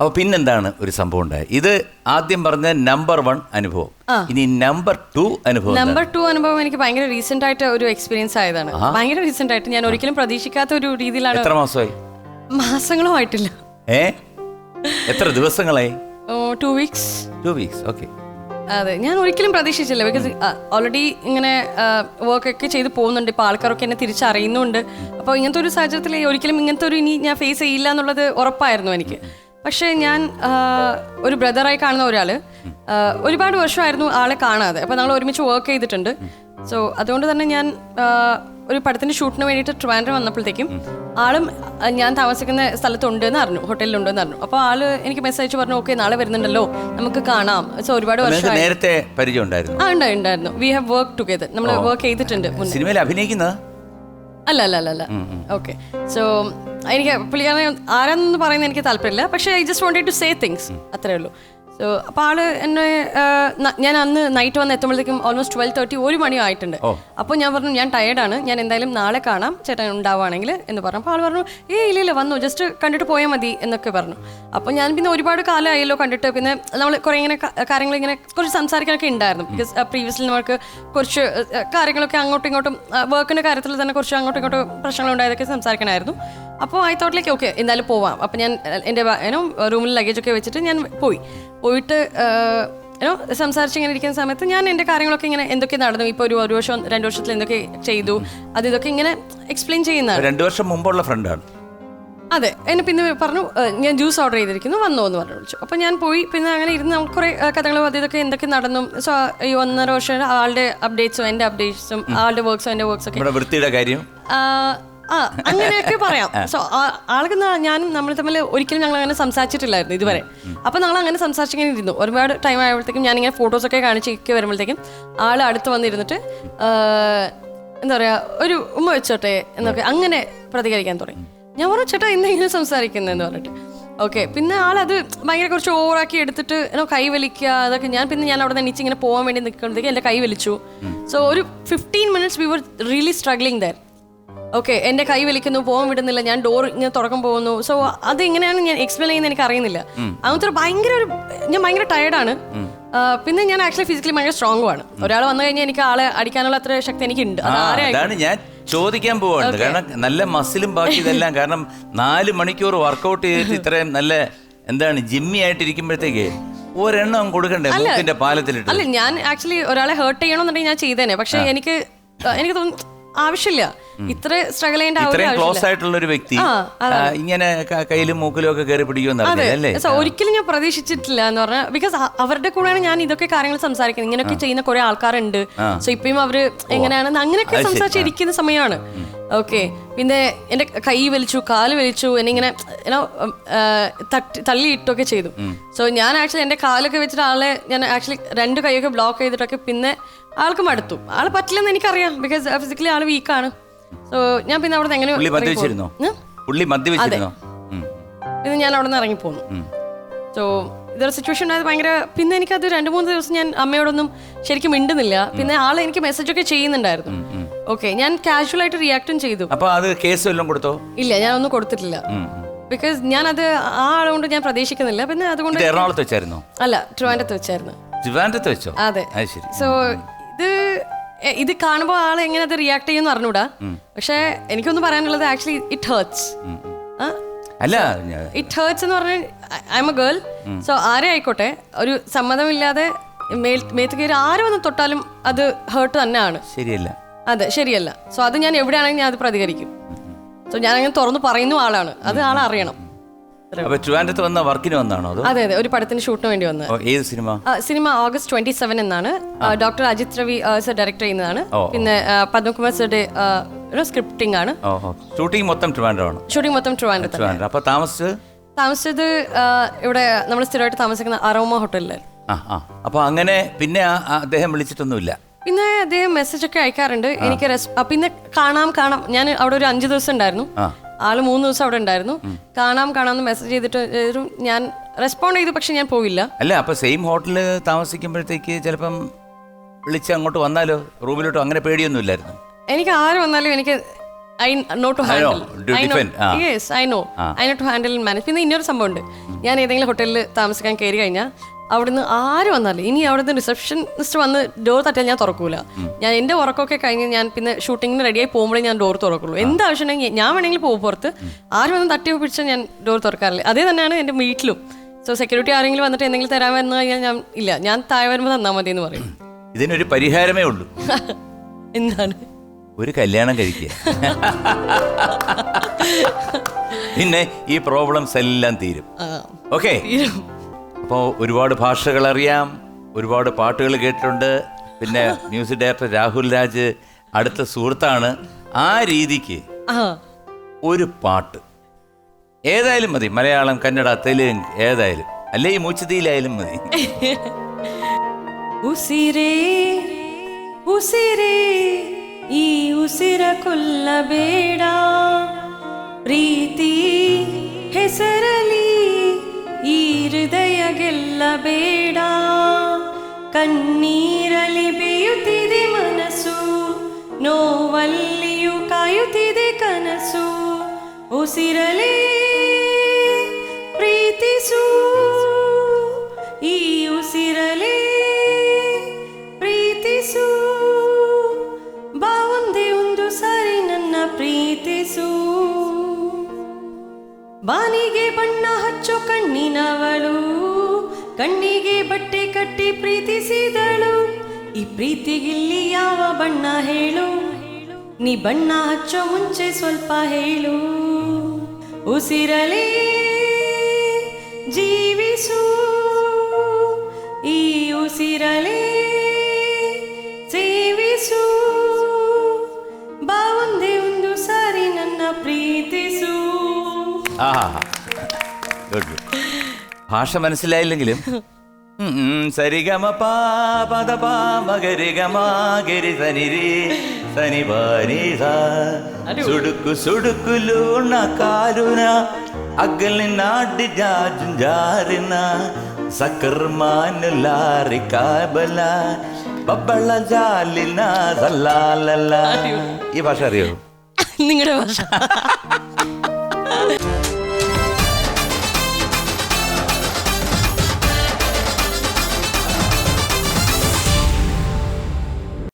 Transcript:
അപ്പൊ പിന്നെന്താണ് ഒരു സംഭവം ഉണ്ടായത്? ഇത് ആദ്യം പറഞ്ഞ നമ്പർ വൺ അനുഭവം. ഇനി നമ്പർ ടു അനുഭവം നമ്പർ ടു അനുഭവം എനിക്ക് ഭയങ്കര റീസെന്റ് ആയിട്ട് ഒരു എക്സ്പീരിയൻസ് ആയതാണ്. ഭയങ്കര റീസെന്റ് ആയിട്ട് ഞാൻ ഒരിക്കലും പ്രതീക്ഷിക്കാത്ത ഒരു രീതിയിലാണ് എത്ര മാസമായി? മാസങ്ങളും ആയിട്ടില്ല. ഏ? എത്ര ദിവസങ്ങളായി? Two weeks two weeks okay അതെ ഞാൻ ഒരിക്കലും പ്രതീക്ഷിച്ചില്ല. ബിക്കോസ് ഓൾറെഡി ഇങ്ങനെ വർക്കൊക്കെ ചെയ്ത് പോകുന്നുണ്ട്. ഇപ്പോൾ ആൾക്കാരൊക്കെ എന്നെ തിരിച്ചറിയുന്നുണ്ട്. അപ്പോൾ ഇങ്ങനത്തെ ഒരു സാഹചര്യത്തിൽ ഒരിക്കലും ഇങ്ങനത്തെ ഒരു ഇനി ഞാൻ ഫേസ് ചെയ്യില്ല എന്നുള്ളത് ഉറപ്പായിരുന്നു എനിക്ക്. പക്ഷേ ഞാൻ ഒരു ബ്രദറായി കാണുന്ന ഒരാൾ ഒരുപാട് വർഷമായിരുന്നു ആളെ കാണാതെ. അപ്പോൾ ഞങ്ങൾ ഒരുമിച്ച് വർക്ക് ചെയ്തിട്ടുണ്ട്. സോ അതുകൊണ്ട് തന്നെ ഞാൻ ഒരു പടത്തിന്റെ ഷൂട്ടിന് വേണ്ടിയിട്ട് ട്രിവാൻഡ്രം വന്നപ്പോഴത്തേക്കും ആളും ഞാൻ താമസിക്കുന്ന സ്ഥലത്തുണ്ടെന്ന് അറിഞ്ഞു ഹോട്ടലിലുണ്ടെന്ന് അറിഞ്ഞു. അപ്പോൾ ആൾ എനിക്ക് മെസ്സേജ് പറഞ്ഞു ഓക്കെ നാളെ വരുന്നുണ്ടല്ലോ നമുക്ക് കാണാം. സോ ഒരുപാട് വർഷം നേരത്തെ പരിചയം ഉണ്ടായിരുന്നു ആ ഉണ്ടായിരുന്നു. വി ഹാവ് വർക്ക് ടുഗദർ നമ്മൾ വർക്ക് ചെയ്തിട്ടുണ്ട് സിനിമയിൽ അഭിനയിക്കുന്നത്? അല്ല അല്ല അല്ല അല്ല. ഓക്കെ സോ എനിക്ക് പുള്ളിക്കാരനെ ആരാന്നൊന്നും പറയുന്നത് എനിക്ക് താല്പര്യമില്ല. പക്ഷേ I just wanted to say things അത്രേ ഉള്ളൂ. സോ അപ്പോൾ ആൾ എന്നെ ഞാൻ അന്ന് നൈറ്റ് വന്ന് എത്തുമ്പോഴത്തേക്കും ഓൾമോസ്റ്റ് ട്വൽവ് തേർട്ടി ഒരു മണി ആയിട്ടുണ്ട്. അപ്പോൾ ഞാൻ പറഞ്ഞു ഞാൻ ടയേർഡാണ് ഞാൻ എന്തായാലും നാളെ കാണാം. ചേട്ടൻ ഉണ്ടാവുകയാണെങ്കിൽ എന്ന് പറഞ്ഞു. അപ്പോൾ ആൾ പറഞ്ഞു ഏ ഇല്ല ഇല്ല വന്നു. ജസ്റ്റ് കണ്ടിട്ട് പോയാൽ മതി എന്നൊക്കെ പറഞ്ഞു. അപ്പോൾ ഞാൻ പിന്നെ ഒരുപാട് കാലമായല്ലോ കണ്ടിട്ട്. പിന്നെ നമ്മൾ കുറേ ഇങ്ങനെ കാര്യങ്ങൾ ഇങ്ങനെ കുറച്ച് സംസാരിക്കാനൊക്കെ ഉണ്ടായിരുന്നു ബിക്കോസ് പ്രീവിയസ്ലി നമുക്ക് കുറച്ച് കാര്യങ്ങളൊക്കെ അങ്ങോട്ടും ഇങ്ങോട്ടും വർക്കിന്റെ കാര്യത്തിൽ തന്നെ കുറച്ച് അങ്ങോട്ടും ഇങ്ങോട്ടും പ്രശ്നങ്ങൾ ഉണ്ടായതൊക്കെ സംസാരിക്കണമായിരുന്നു അപ്പോൾ ഐ തോട്ടിലേക്ക് ഓക്കെ എന്തായാലും പോവാം. അപ്പം ഞാൻ എന്റെ ഏനോ റൂമിൽ ലഗേജ് ഒക്കെ വെച്ചിട്ട് ഞാൻ പോയി. പോയിട്ട് ഏനോ സംസാരിച്ച് ഇങ്ങനെ ഇരിക്കുന്ന സമയത്ത് ഞാൻ എന്റെ കാര്യങ്ങളൊക്കെ ഇങ്ങനെ എന്തൊക്കെ നടന്നു. ഇപ്പോൾ ഒരു ഒരു വർഷം രണ്ട് വർഷത്തിൽ എന്തൊക്കെ ചെയ്തു. അത് ഇതൊക്കെ ഇങ്ങനെ എക്സ്പ്ലെയിൻ ചെയ്യുന്നതാണ്. രണ്ട് വർഷം മുമ്പുള്ള ഫ്രണ്ടാണ് അതെ എന്നെ പിന്നെ പറഞ്ഞു ഞാൻ ജ്യൂസ് ഓർഡർ ചെയ്തിരിക്കുന്നു വന്നു എന്ന് പറഞ്ഞു വിളിച്ചു. അപ്പോൾ ഞാൻ പോയി പിന്നെ അങ്ങനെ ഇരുന്ന് നമുക്ക് കുറേ കഥകളും അത് ഇതൊക്കെ എന്തൊക്കെ നടന്നു. സോ ഈ ഒന്നര വർഷം ആളുടെ അപ്ഡേറ്റ്സും എന്റെ അപ്ഡേറ്റ്സും ആളുടെ വർക്ക്സും എന്റെ വർക്ക്സും ഒക്കെ. വൃത്തിയുടെ കാര്യം. ആ, അങ്ങനെയൊക്കെ പറയാം. സോ ആൾക്ക് ഞാനും നമ്മൾ തമ്മിൽ ഒരിക്കലും ഞങ്ങൾ അങ്ങനെ സംസാരിച്ചിട്ടില്ലായിരുന്നു ഇതുവരെ. അപ്പൊ ഞങ്ങൾ അങ്ങനെ സംസാരിച്ചിങ്ങനെ ഇരുന്നു ഒരുപാട് ടൈം ആയപ്പോഴത്തേക്കും ഞാനിങ്ങനെ ഫോട്ടോസ് ഒക്കെ കാണിച്ചൊക്കെ വരുമ്പോഴത്തേക്കും ആൾ അടുത്ത് വന്നിരുന്നിട്ട് എന്താ പറയാ ഒരു ഉമ്മ വെച്ചോട്ടെ എന്നൊക്കെ അങ്ങനെ പ്രതികരിക്കാൻ തുടങ്ങി. ഞാൻ പറഞ്ഞു ചേട്ടാ എന്തെങ്കിലും സംസാരിക്കുന്നതെന്ന് പറഞ്ഞിട്ട്. ഓക്കെ പിന്നെ ആളത് ഭയങ്കര കുറച്ച് ഓവറാക്കി എടുത്തിട്ട് എന്നോ കൈ വലിക്കുക അതൊക്കെ ഞാൻ പിന്നെ ഞാൻ അവിടെ നിന്ന് ഇങ്ങനെ പോകാൻ വേണ്ടി നിൽക്കുമ്പോഴത്തേക്ക് എന്റെ കൈ വലിച്ചു. സോ ഒരു fifteen minutes we were really struggling there okay എന്റെ കൈ വലിക്കുന്നു പോകാൻ വിടുന്നില്ല ഞാൻ ഡോർ ഇങ്ങനെ തുറക്കാൻ പോകുന്നു. സോ അത് എങ്ങനെയാണ് ഞാൻ എക്സ്പ്ലെയിൻ ചെയ്യുന്നത് എനിക്ക് അറിയുന്നില്ല. അങ്ങനത്തെ ഒരു ഭയങ്കര ഒരു ഞാൻ ഭയങ്കര ടയർഡാണ് പിന്നെ ഞാൻ ആക്ച്വലി ഫിസിക്കലി ഭയങ്കര സ്ട്രോങ്ങും ആണ്. ഒരാൾ വന്നു കഴിഞ്ഞാൽ എനിക്ക് ആളെ അടിക്കാനുള്ള അത്ര ശക്തി എനിക്കുണ്ട്. അതാണ് ഞാൻ ചോദിക്കാൻ പോവാണ്. കാരണം നല്ല മസിലും ബാക്കി ഇതെല്ലാം. കാരണം നാല് മണിക്കൂർ വർക്കൗട്ട് ചെയ്തിട്ട് ഇത്രയും നല്ല എന്താണ് ജിമ്മി ആയിട്ടിരിക്കുമ്പോഴത്തേക്ക് ഒരെണ്ണം കൊടുക്കണ്ടേ? മൂക്കിന്റെ പാലത്തിലിട്ട്. അല്ല ഞാൻ ആക്ച്വലി ഒരാളെ ഹേർട്ട് ചെയ്യണമെന്നുണ്ടെങ്കിൽ ഞാൻ ചെയ്തേനെ. പക്ഷെ എനിക്ക് എനിക്ക് തോന്നുന്നു ആവശ്യമില്ല. ഇത്ര സ്ട്രഗിൾ ചെയ്യേണ്ട ക്ലോസ് ആയിട്ടുള്ള ഒരു വ്യക്തി ഇങ്ങനെ കയ്യിലും മൂക്കിലും ഒക്കെ കയറി പിടിക്കും ഒരിക്കലും ഞാൻ പ്രതീക്ഷിച്ചിട്ടില്ല എന്ന് പറഞ്ഞാൽ ബിക്കോസ് അവരുടെ കൂടെയാണ് ഞാൻ ഇതൊക്കെ കാര്യങ്ങൾ സംസാരിക്കുന്നത്. ഇങ്ങനെയൊക്കെ ചെയ്യുന്ന കുറെ ആൾക്കാരുണ്ട്. സോ ഇപ്പം അവർ എങ്ങനെയാണെന്ന് അങ്ങനെയൊക്കെ സംസാരിച്ചിരിക്കുന്ന സമയമാണ്. ഓക്കെ പിന്നെ എന്റെ കൈ വലിച്ചു കാൽ വലിച്ചു എന്നെ ഇങ്ങനെ തട്ടി തള്ളിയിട്ടൊക്കെ ചെയ്തു. സോ ഞാൻ ആക്ച്വലി എന്റെ കാലൊക്കെ വെച്ചിട്ട് ആളെ ഞാൻ ആക്ച്വലി രണ്ട് കൈയൊക്കെ ബ്ലോക്ക് ചെയ്തിട്ടൊക്കെ പിന്നെ ആൾക്ക് മടുത്തു. ആൾ പറ്റില്ലെന്ന് എനിക്കറിയാം ബിക്കോസ് ഫിസിക്കലി ആൾ വീക്കാണ് സോ ഞാൻ പിന്നെ അവിടെ പുള്ളി എങ്ങനെ പുള്ളി മദ്യവെച്ചിരുന്നോ ഉം. പിന്നെ ഞാൻ അവിടെ നിന്ന് ഇറങ്ങിപ്പോന്നു. സോ ഇതൊരു സിറ്റുവേഷൻ ഉണ്ടായത് ഭയങ്കര പിന്നെ എനിക്കത് രണ്ട് മൂന്ന് ദിവസം ഞാൻ അമ്മയോടൊന്നും ശരിക്കും മിണ്ടുന്നില്ല. പിന്നെ ആൾ എനിക്ക് മെസ്സേജ് ഒക്കെ ചെയ്യുന്നുണ്ടായിരുന്നു. ഓക്കെ ഞാൻ കാഷ്വൽ ആയിട്ട് റിയാക്ടും ചെയ്തു. അപ്പൊ അത് കേസ് വല്ലതും കൊടുത്തോ? ഇല്ല ഒന്നും കൊടുത്തിട്ടില്ല. ബിക്കോസ് ഞാൻ അത് ആ ആളുകൊണ്ട് ഞാൻ പ്രതീക്ഷിക്കുന്നില്ല. പിന്നെ അതുകൊണ്ട് എറണാകുളത്ത് വെച്ചായിരുന്നു? അല്ല ട്രിവാൻഡത്ത് വെച്ചായിരുന്നു. വെച്ചോ? അതെ. സോ ഇത് ഇത് കാണുമ്പോൾ ആൾ എങ്ങനെ അത് റിയാക്ട് ചെയ്യുമെന്ന് അറിഞ്ഞൂടാ. പക്ഷേ എനിക്കൊന്നും പറയാനുള്ളത് ആക്ച്വലി ഇറ്റ് ഹേർട്സ് അല്ല ഇറ്റ് ഹേർട്സ് എന്ന് പറഞ്ഞാൽ I M a girl so ആരെ ആയിക്കോട്ടെ ഒരു സമ്മതമില്ലാതെ മേത്ത് കയറി ആരും ഒന്ന് തൊട്ടാലും അത് ഹേർട്ട് തന്നെയാണ്. ശരിയല്ല. അതെ ശരിയല്ല. സോ അത് ഞാൻ എവിടെയാണെങ്കിൽ ഞാൻ അത് പ്രതികരിക്കും. സോ ഞാൻ അങ്ങനെ തുറന്നു പറയുന്ന ആളാണ്. അത് ആളറിയണം. അപ്പൊ ട്രിവാൻഡ്രത്ത് വന്ന വർക്കിന് വന്നാണോ അതോ? അതെ അതെ ഒരു പടത്തിന് ഷൂട്ടിന് വേണ്ടി വന്നത് ഓ, ഏത് സിനിമ? ആ, സിനിമ ഓഗസ്റ്റ് ട്വന്റി സെവൻ എന്നാണ്. Doctor Ajith Ravi sir director ചെയ്യുന്നതാണ്. പിന്നെ ആ, പത്മകുമാർ സാറുടെ സ്ക്രിപ്റ്റിംഗ് ആണ്. ഓ ഓ. ഷൂട്ടിംഗ് മൊത്തം ട്രിവാൻഡ്രമാണ്. ഷൂട്ടിംഗ് മൊത്തം ട്രിവാൻഡ്രത്ത് ട്രിവാൻഡ്രം. അപ്പൊ താമസിച്ചത്? താമസിച്ചത് ആ, ഇവിടെ നമ്മൾ സ്ഥിരമായിട്ട് താമസിക്കുന്ന അറോമ ഹോട്ടലിൽ. ആ ആ. അപ്പൊ അങ്ങനെ പിന്നെ ആ- ആ അദ്ദേഹം വിളിച്ചിട്ടൊന്നുമില്ല. പിന്നെ അദ്ദേഹം മെസ്സേജ് ഒക്കെ അയക്കാറുണ്ട്. എനിക്ക് റെസ് ആ, പിന്നെ കാണാം കാണാം. ഞാൻ അവിടെ ഒരു അഞ്ചു ദിവസം ഉണ്ടായിരുന്നു. ആൾ മൂന്ന് ദിവസം അവിടെ ഉണ്ടായിരുന്നു. കാണാം കാണാം എന്ന് മെസ്സേജ് ചെയ്തിട്ട് ഒരു ഞാൻ റെസ്പോണ്ട് ചെയ്തു പക്ഷെ ഞാൻ പോയില്ല. അല്ല അപ്പൊ സെയിം ഹോട്ടലിൽ താമസിക്കുമ്പോഴത്തേക്ക് ചിലപ്പം വിളിച്ച് അങ്ങോട്ട് വന്നാലോ? റൂമിലോട്ടോ? അങ്ങനെ പേടിയൊന്നും ഇല്ലായിരുന്നു? എനിക്ക് ആര് വന്നാലും എനിക്ക് I know to handle. Yes I know I know to handle manage പിന്നെ സംഭവം സംഭവമുണ്ട്. ഞാൻ ഏതെങ്കിലും ഹോട്ടലിൽ താമസിക്കാൻ കയറി കഴിഞ്ഞാൽ അവിടുന്ന് ആര് വന്നാലും ഇനി അവിടുന്ന് റിസപ്ഷനിസ്റ്റ് വന്ന് ഡോർ തട്ടിയാൽ ഞാൻ തുറക്കൂല. ഞാൻ എന്റെ ഉറക്കമൊക്കെ കഴിഞ്ഞ് ഞാൻ പിന്നെ ഷൂട്ടിങ്ങിന് റെഡിയായി പോകുമ്പോഴേ ഞാൻ ഡോർ തുറക്കുള്ളൂ. എന്താവശ്യം ഉണ്ടെങ്കിൽ ഞാൻ വേണമെങ്കിൽ പോകും പുറത്ത്. ആര് വന്ന് തട്ടിയോ പിടിച്ച ഞാൻ ഡോർ തുറക്കാറില്ല. അതേ തന്നെയാണ് എന്റെ വീട്ടിലും. സോ സെക്യൂരിറ്റി ആരെങ്കിലും വന്നിട്ട് എന്തെങ്കിലും തരാൻ വന്നു കഴിഞ്ഞാൽ ഞാൻ ഇല്ല ഞാൻ താഴെ വരുമ്പോൾ തന്നാൽ മതി എന്ന് പറയും ഇതിനൊരു പരിഹാരമേ ഉള്ളൂ. എന്താണ്? ഒരു കല്യാണം കഴിക്കുക. പിന്നെ ഈ പ്രോബ്ലംസ് എല്ലാം തീരും. ഓക്കെ അപ്പോൾ ഒരുപാട് ഭാഷകൾ അറിയാം ഒരുപാട് പാട്ടുകൾ കേട്ടിട്ടുണ്ട് പിന്നെ മ്യൂസിക് ഡയറക്ടർ രാഹുൽ രാജ് അടുത്ത സുഹൃത്താണ് ആ രീതിക്ക് ആ ഒരു പാട്ട് ഏതായാലും മതി മലയാളം കന്നഡ തെലുങ്ക് ഏതായാലും അല്ലെ ഈ മൂച്ചുതിയിലായാലും മതി ಉಸಿರೇ ಉಸಿರೇ ಈ ಉಸಿರ ಕೊಲ್ಲಬೇಡ ಪ್ರೀತಿ ಹೆಸರಲಿ ಈ ಹೃದಯ ಗೆಲ್ಲಬೇಡ ಕಣ್ಣೀರಲಿ ಬೇಯುತ್ತಿದೆ ಮನಸ್ಸು, ನೋವಲ್ಲಿಯೂ ಕಾಯುತ್ತಿದೆ ಕನಸು. ಉಸಿರಲೇ ಪ್ರೀತಿಸು, ಈ ಉಸಿರಲೇ ಪ್ರೀತಿಸು. ಬಾ ಒಂದು ಸಾರಿ ನನ್ನ ಪ್ರೀತಿಸು. ಬಾನಿಗೆ ಬಣ್ಣ ಹಚ್ಚೋ ಕಣ್ಣಿನವಳು. ಕಣ್ಣಿಗೆ ಬಟ್ಟೆ ಕಟ್ಟಿ ಪ್ರೀತಿಸಿದಳು. ಈ ಪ್ರೀತಿಗಿಲ್ಲಿ ಯಾವ ಬಣ್ಣ ಹೇಳು? ನೀ ಬಣ್ಣ ಹಚ್ಚೋ ಮುಂಚೆ ಸ್ವಲ್ಪ ಹೇಳು. ಉಸಿರಲಿ ಜೀವಿಸು. ಈ ಉಸಿರಲಿ ಸೇವಿಸು. ಬಾ ಒಂದೇ ಒಂದು ಸಾರಿ ನನ್ನ ಪ್ರೀತಿಸು. ഭാഷ മനസ്സിലായില്ലെങ്കിലും. സരിഗമ പാ പദ പാ മകരി ഗമ ഗരി സനി രി സനി ബാരി സ സുടുക്കു സുടുക്കു ലൂണ കാലുന അകലിൻ നാടി ജാജും ജാരിന സക്കർമാനു ലാറി കാബല ബബ്ബള ജാലിന സല്ലാലല്ല ഈ ഭാഷ അറിയോ? നിങ്ങളുടെ ഭാഷ.